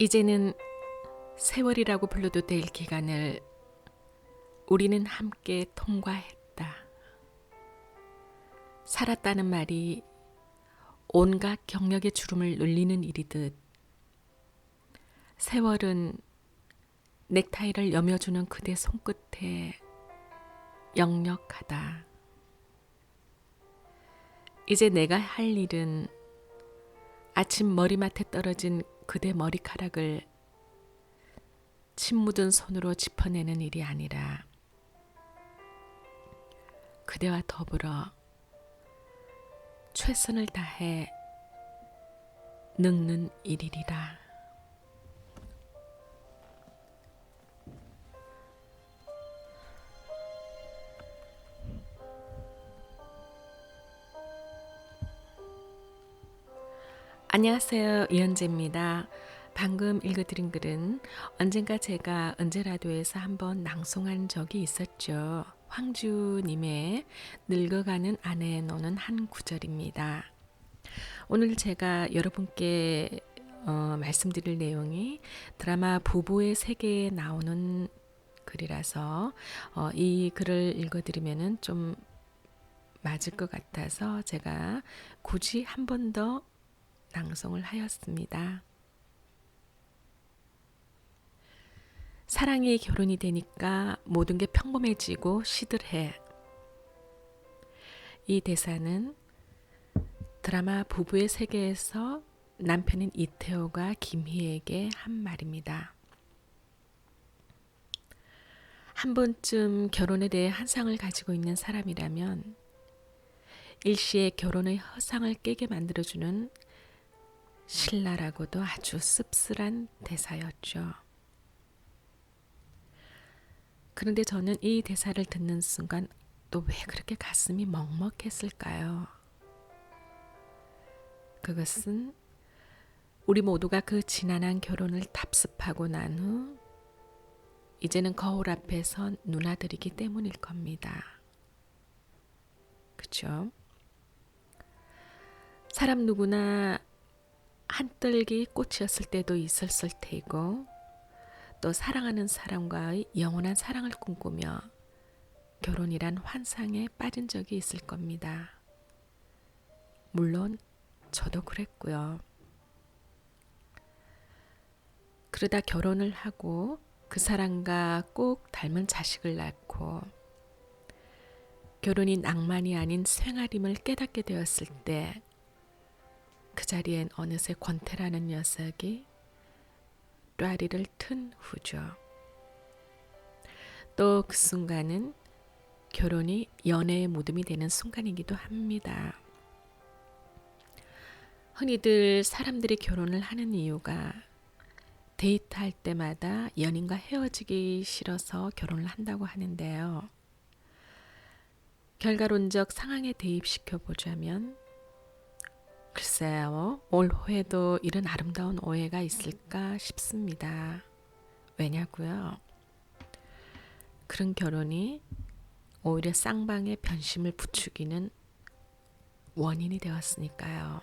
이제는 세월이라고 불러도 될 기간을 우리는 함께 통과했다. 살았다는 말이 온갖 경력의 주름을 눌리는 일이듯 세월은 넥타이를 여며주는 그대 손끝에 역력하다. 이제 내가 할 일은 아침 머리맡에 떨어진 그대 머리카락을 침 묻은 손으로 짚어내는 일이 아니라 그대와 더불어 최선을 다해 늙는 일이리라. 안녕하세요. 이현재입니다. 방금 읽어드린 글은 언젠가 제가 은재라도에서 한번 낭송한 적이 있었죠. 황주님의 늙어가는 아내에 노는 한 구절입니다. 오늘 제가 여러분께 어, 말씀드릴 내용이 드라마 부부의 세계에 나오는 글이라서 어, 이 글을 읽어드리면은 좀 맞을 것 같아서 제가 굳이 한 번 더 낭송을 하였습니다. 사랑이 결혼이 되니까 모든 게 평범해지고 시들해. 이 대사는 드라마 부부의 세계에서 남편인 이태호가 김희에게 한 말입니다. 한 번쯤 결혼에 대해 한상을 가지고 있는 사람이라면 일시에 결혼의 허상을 깨게 만들어주는 신라라고도 아주 씁쓸한 대사였죠. 그런데 저는 이 대사를 듣는 순간 또 왜 그렇게 가슴이 먹먹했을까요? 그것은 우리 모두가 그 지난한 결혼을 답습하고 난 후 이제는 거울 앞에서 누나들이기 때문일 겁니다. 그쵸? 사람 누구나 한떨기 꽃이었을 때도 있었을 테고 또 사랑하는 사람과의 영원한 사랑을 꿈꾸며 결혼이란 환상에 빠진 적이 있을 겁니다. 물론 저도 그랬고요. 그러다 결혼을 하고 그 사람과 꼭 닮은 자식을 낳고 결혼이 낭만이 아닌 생활임을 깨닫게 되었을 때 그 자리엔 어느새 권태라는 녀석이 뙬리를 튼 후죠. 또 그 순간은 결혼이 연애의 무덤이 되는 순간이기도 합니다. 흔히들 사람들이 결혼을 하는 이유가 데이트할 때마다 연인과 헤어지기 싫어서 결혼을 한다고 하는데요. 결과론적 상황에 대입시켜 보자면 글쎄요, 올 호에도 이런 아름다운 오해가 있을까 싶습니다. 왜냐고요? 그런 결혼이 오히려 쌍방의 변심을 부추기는 원인이 되었으니까요.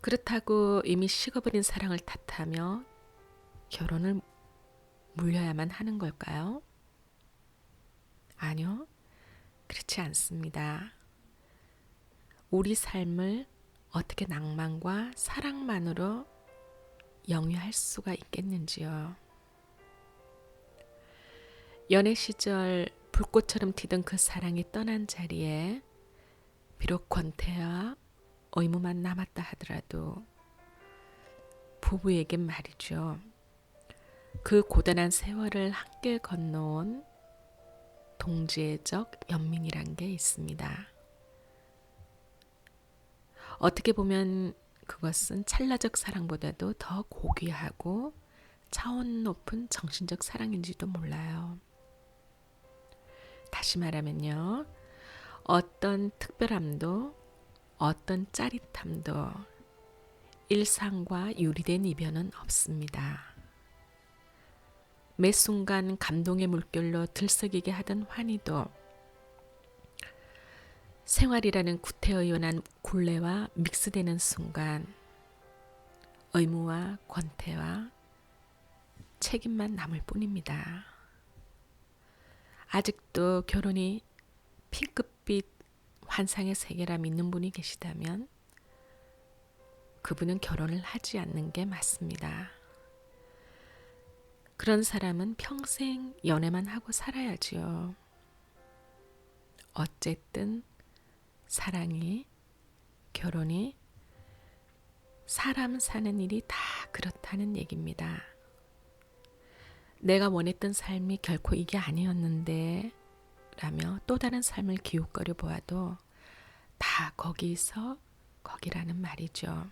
그렇다고 이미 식어버린 사랑을 탓하며 결혼을 물려야만 하는 걸까요? 아니요, 그렇지 않습니다. 우리 삶을 어떻게 낭만과 사랑만으로 영위할 수가 있겠는지요. 연애 시절 불꽃처럼 튀던 그 사랑이 떠난 자리에 비록 권태와 의무만 남았다 하더라도 부부에겐 말이죠. 그 고단한 세월을 함께 건너온 동지애적 연민이란 게 있습니다. 어떻게 보면 그것은 찰나적 사랑보다도 더 고귀하고 차원 높은 정신적 사랑인지도 몰라요. 다시 말하면요. 어떤 특별함도 어떤 짜릿함도 일상과 유리된 이변은 없습니다. 매 순간 감동의 물결로 들썩이게 하던 환희도 생활이라는 구태의 연한 굴레와 믹스되는 순간 의무와 권태와 책임만 남을 뿐입니다. 아직도 결혼이 핑크빛 환상의 세계라 믿는 분이 계시다면 그분은 결혼을 하지 않는 게 맞습니다. 그런 사람은 평생 연애만 하고 살아야지요. 어쨌든 사랑이, 결혼이 사람 사는 일이 다 그렇다는 얘기입니다. 내가 원했던 삶이 결코 이게 아니었는데 라며 또 다른 삶을 기웃거려 보아도 다 거기서 거기라는 말이죠.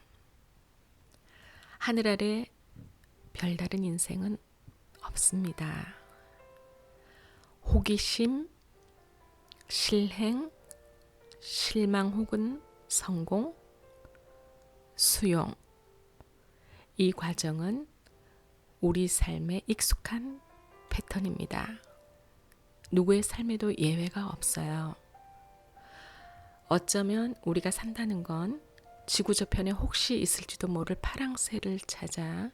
하늘 아래 별다른 인생은 없습니다. 호기심, 실행, 실망 혹은 성공, 수용. 이 과정은 우리 삶에 익숙한 패턴입니다. 누구의 삶에도 예외가 없어요. 어쩌면 우리가 산다는 건 지구 저편에 혹시 있을지도 모를 파랑새를 찾아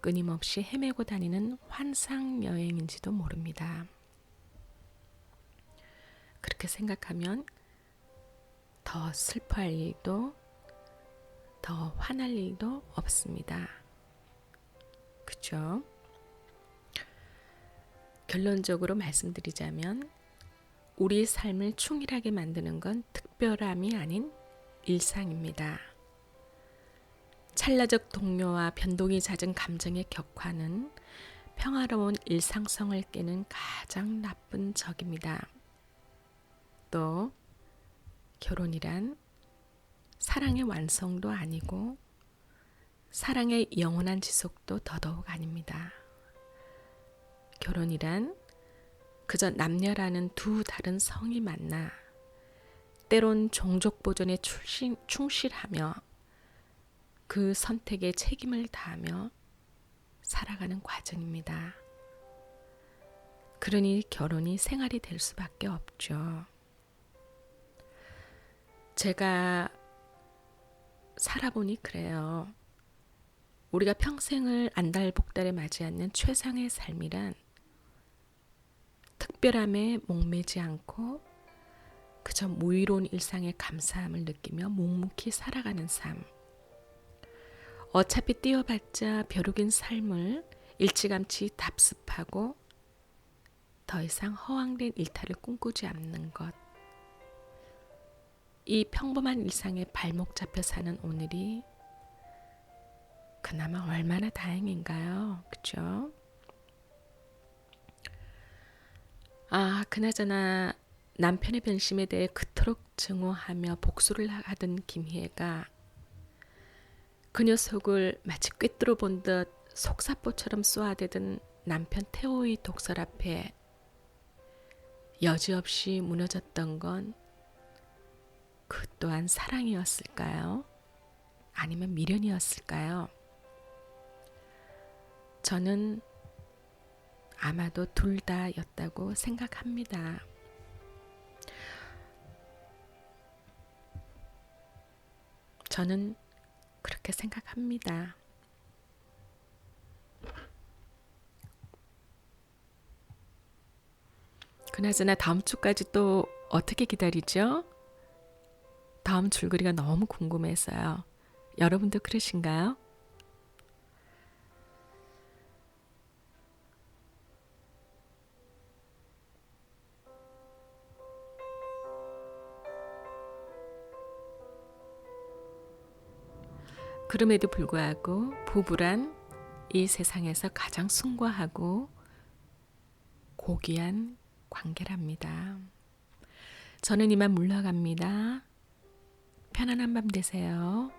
끊임없이 헤매고 다니는 환상 여행인지도 모릅니다. 그렇게 생각하면 더 슬퍼할 일도 더 화날 일도 없습니다. 그죠? 결론적으로 말씀드리자면 우리 삶을 충실하게 만드는 건 특별함이 아닌 일상입니다. 찰나적 동료와 변동이 잦은 감정의 격화는 평화로운 일상성을 깨는 가장 나쁜 적입니다. 또 결혼이란 사랑의 완성도 아니고 사랑의 영원한 지속도 더더욱 아닙니다. 결혼이란 그저 남녀라는 두 다른 성이 만나 때론 종족 보존에 출신, 충실하며 그 선택에 책임을 다하며 살아가는 과정입니다. 그러니 결혼이 생활이 될 수밖에 없죠. 제가 살아보니 그래요. 우리가 평생을 안달복달에 맞지 않는 최상의 삶이란 특별함에 목매지 않고 그저 무의로운 일상의 감사함을 느끼며 묵묵히 살아가는 삶. 어차피 뛰어봤자 벼룩인 삶을 일찌감치 답습하고 더 이상 허황된 일탈을 꿈꾸지 않는 것. 이 평범한 일상에 발목 잡혀 사는 오늘이 그나마 얼마나 다행인가요? 그죠? 아, 그나저나 남편의 변심에 대해 그토록 증오하며 복수를 하던 김희애가 그 녀석을 마치 꿰뚫어 본 듯 속사포처럼 쏘아대던 남편 태호의 독설 앞에 여지없이 무너졌던 건 그 또한 사랑이었을까요? 아니면 미련이었을까요? 저는 아마도 둘 다였다고 생각합니다. 저는 그렇게 생각합니다. 그나저나 다음 주까지 또 어떻게 기다리죠? 다음 줄거리가 너무 궁금해서요. 여러분도 그러신가요? 그럼에도 불구하고 부부란 이 세상에서 가장 숭고하고 고귀한 관계랍니다. 저는 이만 물러갑니다. 편안한 밤 되세요.